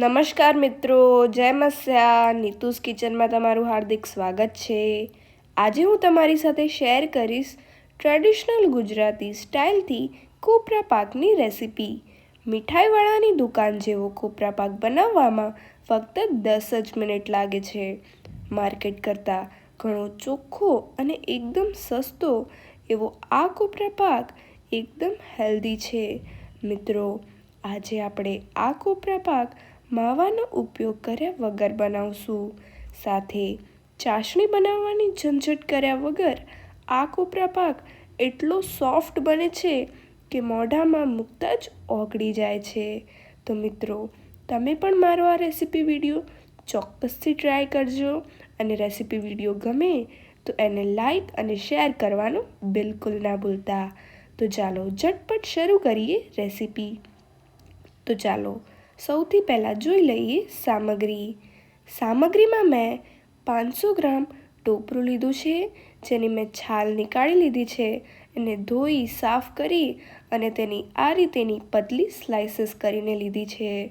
નમસ્કાર મિત્રો, જય મસ્યા. નીતુસ કિચનમાં તમારું હાર્દિક સ્વાગત છે. આજે હું તમારી સાથે શેર કરીશ ટ્રેડિશનલ ગુજરાતી સ્ટાઇલથી કોપરા પાકની રેસિપી. મીઠાઈવાળાની દુકાન જેવો કોપરા પાક બનાવવામાં ફક્ત દસ જ મિનિટ લાગે છે. માર્કેટ કરતાં ઘણો ચોખ્ખો અને એકદમ સસ્તો એવો આ કોપરા પાક એકદમ હેલ્ધી છે. મિત્રો, આજે આપણે આ કોપરા પાક માવાનો ઉપયોગ કર્યા વગર બનાવશું. સાથે ચાસણી બનાવવાની ઝંઝટ કર્યા વગર આ કોપરા પાક એટલો સોફ્ટ બને છે કે મોઢામાં મૂકતા જ ઓગળી જાય છે. તો મિત્રો, તમે પણ મારો આ રેસીપી વીડિયો ચોક્કસથી ટ્રાય કરજો અને રેસીપી વીડિયો ગમે તો એને લાઈક અને શેર કરવાનું બિલકુલ ના ભૂલતા. તો ચાલો ઝટપટ શરૂ કરીએ રેસીપી. તો ચાલો સૌથી પહેલાં જોઈ લઈએ સામગ્રી. સામગ્રીમાં મેં પાંચસો ગ્રામ ટોપરું લીધું છે, જેની મેં છાલ નીકાળી લીધી છે એને ધોઈ સાફ કરી અને તેની આ રીતેની પતલી સ્લાઇસીસ કરીને લીધી છે.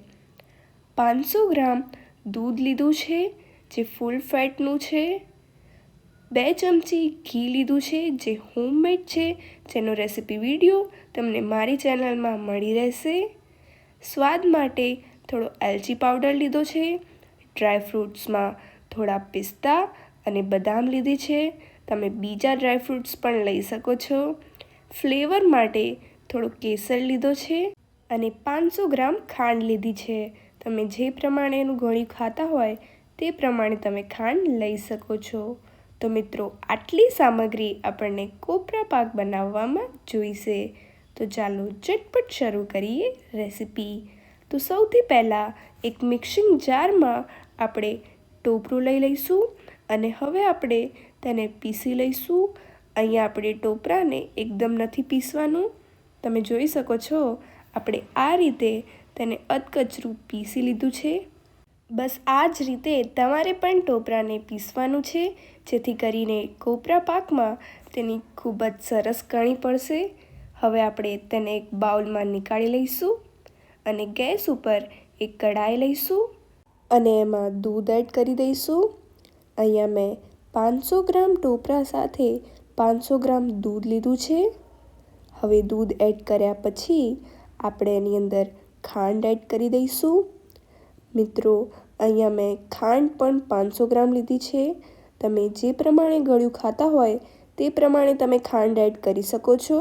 પાંચસો ગ્રામ દૂધ લીધું છે, જે ફૂલ ફેટનું છે. બે ચમચી ઘી લીધું છે, જે હોમમેડ છે, જેનો રેસીપી વીડિયો તમને મારી ચેનલમાં મળી રહેશે. સ્વાદ માટે થોડો એલચી પાવડર લીધો છે, ડ્રાય ફ્રૂટ્સમાં થોડા પિસ્તા અને બદામ લીધી છે. તમે બીજા ડ્રાય ફ્રૂટ્સ પણ લઈ શકો છો. ફ્લેવર માટે થોડો કેસર લીધો છે અને પાંચસો ગ્રામ ખાંડ લીધી છે. તમે જે પ્રમાણેનું ગળ્યું ખાતા હોય તે પ્રમાણે તમે ખાંડ લઈ શકો છો. તો મિત્રો, આટલી સામગ્રી આપણને કોપરા પાક બનાવવામાં જોઈશે. તો ચાલો ઝટપટ શરૂ કરીએ રેસીપી. તો સૌથી પહેલાં એક મિક્સિંગ જારમાં આપણે ટોપરું લઈ લઈશું અને હવે આપણે તેને પીસી લઈશું. અહીંયા આપણે ટોપરાને એકદમ નથી પીસવાનું. તમે જોઈ શકો છો, આપણે આ રીતે તેને અધકચરું પીસી લીધું છે. બસ આ જ રીતે તમારે પણ ટોપરાને પીસવાનું છે, જેથી કરીને કોપરા પાકમાં તેની ખૂબ જ સરસ કણી પડશે. હવે આપણે તેને એક બાઉલમાં નીકાળી લઈશું અને ગેસ ઉપર એક કઢાઈ લઈશું અને એમાં દૂધ એડ કરી દઈશું. અહીંયા મેં પાંચસો ગ્રામ ટોપરા સાથે પાંચસો ગ્રામ દૂધ લીધું છે. હવે દૂધ એડ કર્યા પછી આપણે એની અંદર ખાંડ એડ કરી દઈશું. મિત્રો, અહીંયા મેં ખાંડ પણ પાંચસો ગ્રામ લીધી છે. તમે જે પ્રમાણે ગળ્યું ખાતા હોય તે પ્રમાણે તમે ખાંડ એડ કરી શકો છો.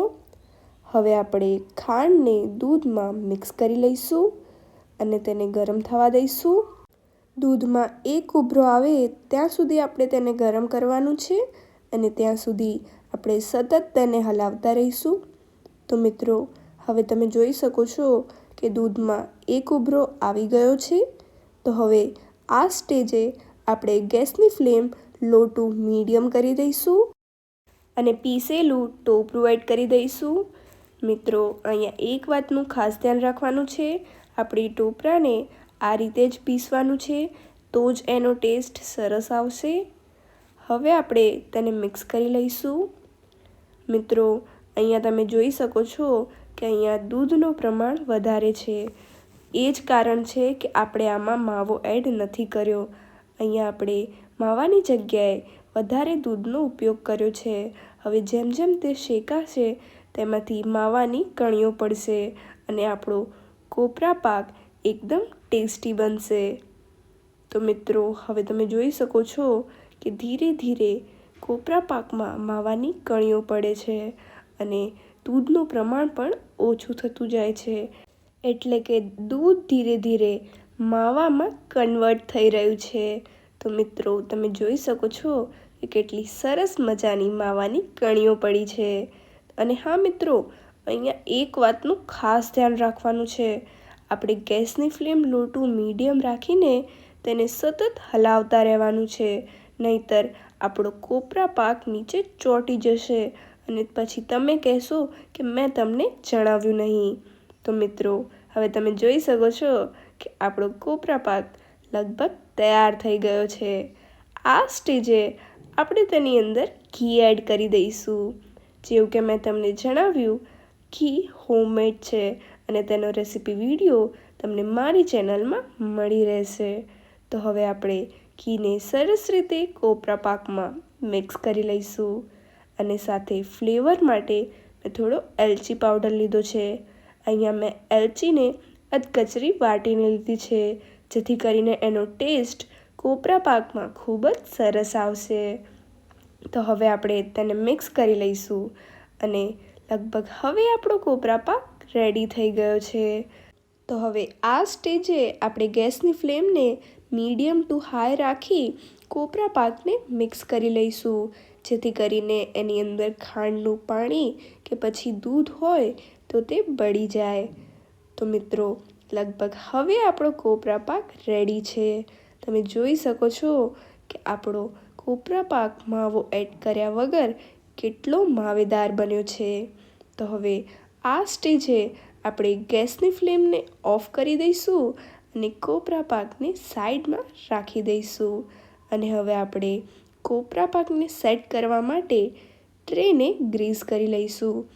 હવે આપણે ખાંડને દૂધમાં મિક્સ કરી લઈશું અને તેને ગરમ થવા દઈશું. દૂધમાં એક ઉભરો આવે ત્યાં સુધી આપણે તેને ગરમ કરવાનું છે અને ત્યાં સુધી આપણે સતત તેને હલાવતા રહીશું. તો મિત્રો, હવે તમે જોઈ શકો છો કે દૂધમાં એક ઉભરો આવી ગયો છે. તો હવે આ સ્ટેજે આપણે ગેસની ફ્લેમ લો ટુ મીડિયમ કરી દઈશું અને પીસેલું ટોપરું એડ કરી દઈશું. મિત્રો, અહીંયા એક વાતનું ખાસ ધ્યાન રાખવાનું છે. આપણી ટોપરાને આ રીતે જ પીસવાનું છે, તો જ એનો ટેસ્ટ સરસ આવશે. હવે આપણે તેને મિક્સ કરી લઈશું. મિત્રો, અહીંયા તમે જોઈ શકો છો કે અહીંયા દૂધનું પ્રમાણ વધારે છે. એ જ કારણ છે કે આપણે આમાં માવો એડ નથી કર્યો. અહીંયા આપણે માવાની જગ્યાએ વધારે દૂધનો ઉપયોગ કર્યો છે. હવે જેમ જેમ તે શેકાશે તેમાંથી માવાની કણીઓ પડશે અને આપણો કોપરા પાક એકદમ ટેસ્ટી બનશે. તો મિત્રો, હવે તમે જોઈ શકો છો કે ધીરે ધીરે કોપરા પાકમાં માવાની કણીઓ પડે છે અને દૂધનું પ્રમાણ પણ ઓછું થતું જાય છે. એટલે કે દૂધ ધીરે ધીરે માવામાં કન્વર્ટ થઈ રહ્યું છે. તો મિત્રો, તમે જોઈ શકો છો કે કેટલી સરસ મજાની માવાની કણીઓ પડી છે. અને હા મિત્રો, અહીંયા એક વાતનું ખાસ ધ્યાન રાખવાનું છે. આપણે ગેસની ફ્લેમ લો ટુ મીડિયમ રાખીને તેને સતત હલાવતા રહેવાનું છે. નહીતર આપણો કોપરા પાક નીચે ચોંટી જશે અને પછી તમે કહેશો કે મેં તમને જણાવ્યું નહીં. તો મિત્રો, હવે તમે જોઈ શકો છો કે આપણો કોપરા પાક લગભગ તૈયાર થઈ ગયો છે. આ સ્ટેજે આપણે તેની અંદર ઘી એડ કરી દઈશું. જેવું કે મેં તમને જણાવ્યું ઘી હોમમેડ છે અને તેનો રેસીપી વીડિયો તમને મારી ચેનલમાં મળી રહેશે. તો હવે આપણે ઘીને સરસ રીતે કોપરા પાકમાં મિક્સ કરી લઈશું અને સાથે ફ્લેવર માટે મેં થોડો એલચી પાવડર લીધો છે. અહીંયા મેં એલચીને અધકચરી વાટીને લીધી છે, જેથી કરીને એનો ટેસ્ટ કોપરા પાકમાં ખૂબ જ સરસ આવશે. તો હવે આપણે તેને મિક્સ કરી લઈશું અને લગભગ હવે આપણો કોપરા પાક રેડી થઈ ગયો છે. તો હવે આ સ્ટેજે આપણે ગેસની ફ્લેમને મીડિયમ ટુ હાઈ રાખી કોપરા પાકને મિક્સ કરી લઈશું. જેથી કરીને એની અંદર ખાંડનું પાણી કે પછી દૂધ હોય તો તે બળી જાય. તો મિત્રો, લગભગ હવે આપણો કોપરા પાક રેડી છે. તમે જોઈ શકો છો કે આપણો કોપરા પાક માવો એડ કર્યા વગર કેટલો માવેદાર બન્યો છે? તો હવે આ સ્ટેજે આપણે ગેસની ફ્લેમને ઓફ કરી દઈશું અને કોપરા પાકને સાઈડમાં રાખી દઈશું. અને હવે આપણે કોપરા પાકને સેટ કરવા માટે ટ્રેને ગ્રીસ કરી લઈશું.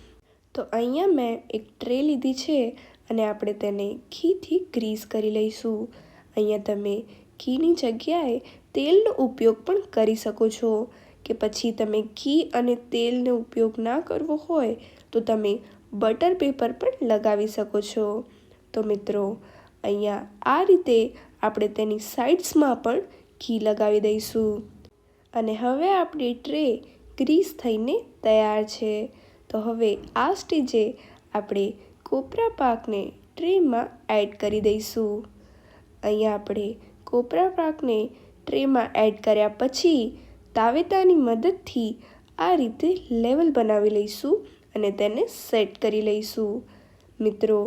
તો અહીંયા મેં એક ટ્રે લીધી છે અને આપણે તેને ઘીથી ગ્રીસ કરી લઈશું. અહીંયા તમે ઘીની જગ્યાએ તેલનો ઉપયોગ પણ કરી શકો છો. કે પછી તમે ઘી અને તેલનો ઉપયોગ ના કરવો હોય તો તમે બટર પેપર પણ લગાવી શકો છો. તો મિત્રો, અહીંયા આ રીતે આપણે તેની સાઇડ્સમાં પણ ઘી લગાવી દઈશું. અને હવે આપણી ટ્રે ગ્રીસ થઈને તૈયાર છે. તો હવે આ સ્ટેજે આપણે કોપરા પાકને ટ્રેમાં એડ કરી દઈશું. અહીંયા આપણે કોપરા પાકને ટ્રેમાં એડ કર્યા પછી તાવેતાની મદદથી આ રીતે લેવલ બનાવી લઈશું અને તેને સેટ કરી લઈશું. મિત્રો,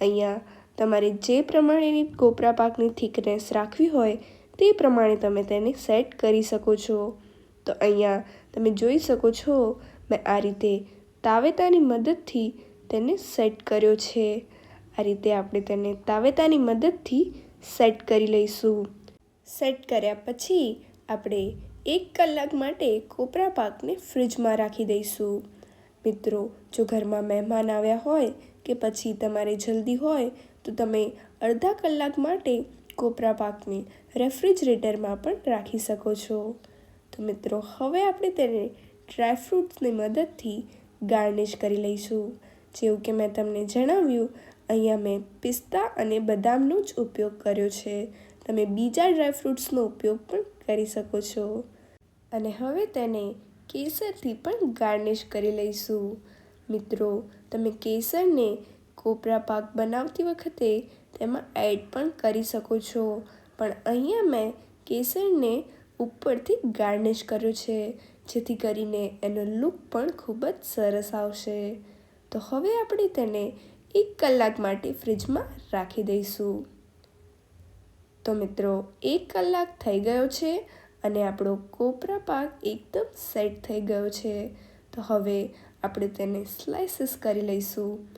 અહીંયા તમારે જે પ્રમાણેની કોપરા પાકની થિકનેસ રાખવી હોય તે પ્રમાણે તમે તેને સેટ કરી શકો છો. તો અહીંયા તમે જોઈ શકો છો, મેં આ રીતે તાવેતાની મદદથી તેને સેટ કર્યો છે. આ રીતે આપણે તેને તાવેતાની મદદથી સેટ કરી લઈશું. સેટ કર્યા પછી આપણે એક કલાક માટે કોપરા પાકને ફ્રીજમાં રાખી દઈશું. મિત્રો, જો ઘરમાં મહેમાન આવ્યા હોય કે પછી તમારે જલ્દી હોય, તો તમે અડધા કલાક માટે કોપરા પાકને રેફ્રિજરેટરમાં પણ રાખી શકો છો. તો મિત્રો, હવે આપણે તેને ડ્રાયફ્રૂટ્સની મદદથી ગાર્નિશ કરી લઈશું. જેવું કે મેં તમને જણાવ્યું અહીંયા મેં પિસ્તા અને બદામનો જ ઉપયોગ કર્યો છે. તમે બીજા ડ્રાયફ્રૂટ્સનો ઉપયોગ પણ કરી શકો છો. અને હવે તેને કેસરથી પણ ગાર્નિશ કરી લઈશું. મિત્રો, તમે કેસરને કોપરા પાક બનાવતી વખતે તેમાં એડ પણ કરી શકો છો. પણ અહીંયા મેં કેસરને ઉપરથી ગાર્નિશ કર્યો છે, જેથી કરીને એનો લુક પણ ખૂબ જ સરસ આવશે. તો હવે આપણે તેને એક કલાક માટે ફ્રીજમાં રાખી દઈશું. તો મિત્રો, એક કલાક થઈ ગયો છે અને આપણો કોપરા પાક એકદમ સેટ થઈ ગયો છે. તો હવે આપણે તેને સ્લાઇસીસ કરી લઈશું.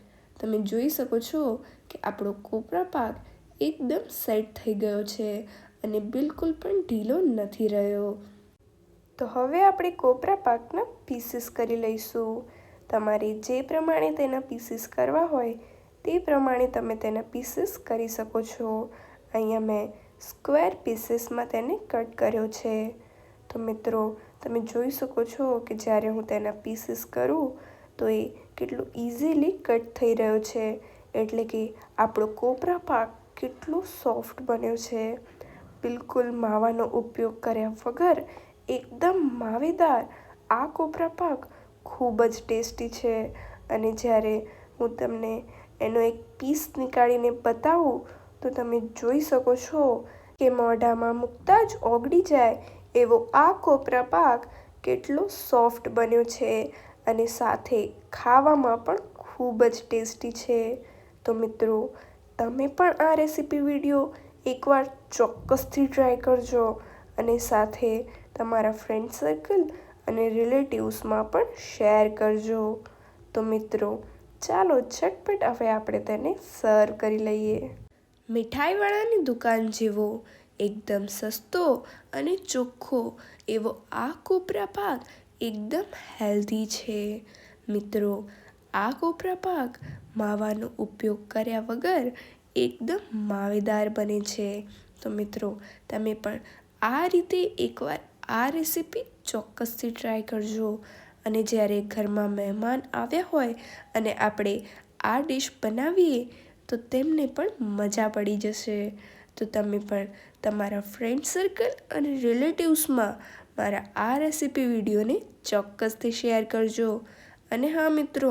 તમે જોઈ શકો છો કે આપણો કોપરા પાક એકદમ સેટ થઈ ગયો છે અને બિલકુલ પણ ઢીલો નથી રહ્યો. તો હવે આપણે કોપરા પાકના પીસીસ કરી લઈશું. તમારે જે પ્રમાણે તેના પીસીસ કરવા હોય તે પ્રમાણે તમે તેના પીસીસ કરી શકો છો. અહીંયા મેં સ્ક્વેર પીસીસમાં તેને કટ કર્યો છે. તો મિત્રો, તમે જોઈ શકો છો કે જ્યારે હું તેના પીસીસ કરું, તો એ કેટલું ઇઝીલી કટ થઈ રહ્યો છે. એટલે કે આપણો કોપરા પાક કેટલો સોફ્ટ બન્યો છે. બિલકુલ માવાનો ઉપયોગ કર્યા વગર એકદમ માવેદાર આ કોપરા પાક ખૂબ જ ટેસ્ટી છે. અને જ્યારે હું તમને એનો એક પીસ નીકાળીને બતાવું, તો તમે જોઈ શકો છો કે મોઢામાં મૂકતા જ ઓગળી જાય એવો આ કોપરા પાક કેટલો સોફ્ટ બન્યો છે અને સાથે ખાવામાં પણ ખૂબ જ ટેસ્ટી છે. તો મિત્રો, તમે પણ આ રેસીપી વીડિયો એકવાર ચોક્કસથી ટ્રાય કરજો અને સાથે તમારા ફ્રેન્ડ સર્કલ અને રિલેટિવ્સમાં પણ શેર કરજો. તો મિત્રો ચાલો ઝટપટ હવે આપણે તેને સર્વ કરી લઈએ. મીઠાઈવાળાની દુકાન જેવો, એકદમ સસ્તો અને ચોખ્ખો એવો આ કોપરા પાક એકદમ હેલ્ધી છે. મિત્રો, આ કોપરા પાક માવાનો ઉપયોગ કર્યા વગર એકદમ માવેદાર બને છે. તો મિત્રો, તમે પણ આ રીતે એકવાર આ રેસીપી ચોક્કસથી ટ્રાય કરજો. અને જ્યારે ઘરમાં મહેમાન આવ્યા હોય અને આપણે આ ડિશ બનાવીએ, તો તેમને પણ મજા પડી જશે. તો તમે પણ તમારા ફ્રેન્ડ સર્કલ અને રિલેટિવ્સમાં મારા આ રેસીપી વિડીયોને ચોક્કસથી શેર કરજો. અને હા મિત્રો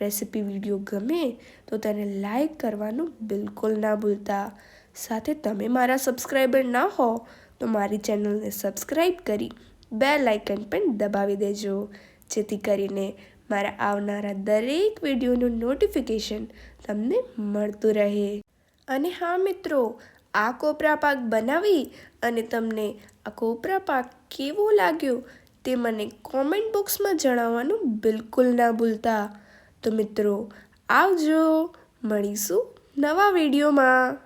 રેસીપી વીડિયો ગમે તો તેને લાઈક કરવાનું બિલકુલ ના ભૂલતા. સાથે તમે મારા સબસ્ક્રાઈબર ના હો, તો મારી ચેનલને સબસ્ક્રાઈબ કરી બે લાઇકન પણ દબાવી દેજો. જેથી કરીને મારા આવનારા દરેક વિડીયોનું નોટિફિકેશન તમને મળતું રહે. અને હા મિત્રો, આ કોપરા પાક બનાવી અને તમને આ કોપરા પાક કેવો લાગ્યો તે મને કોમેન્ટ બોક્સમાં જણાવવાનું બિલકુલ ના ભૂલતા. તો મિત્રો, આવજો, મળીશું નવા વિડીયોમાં.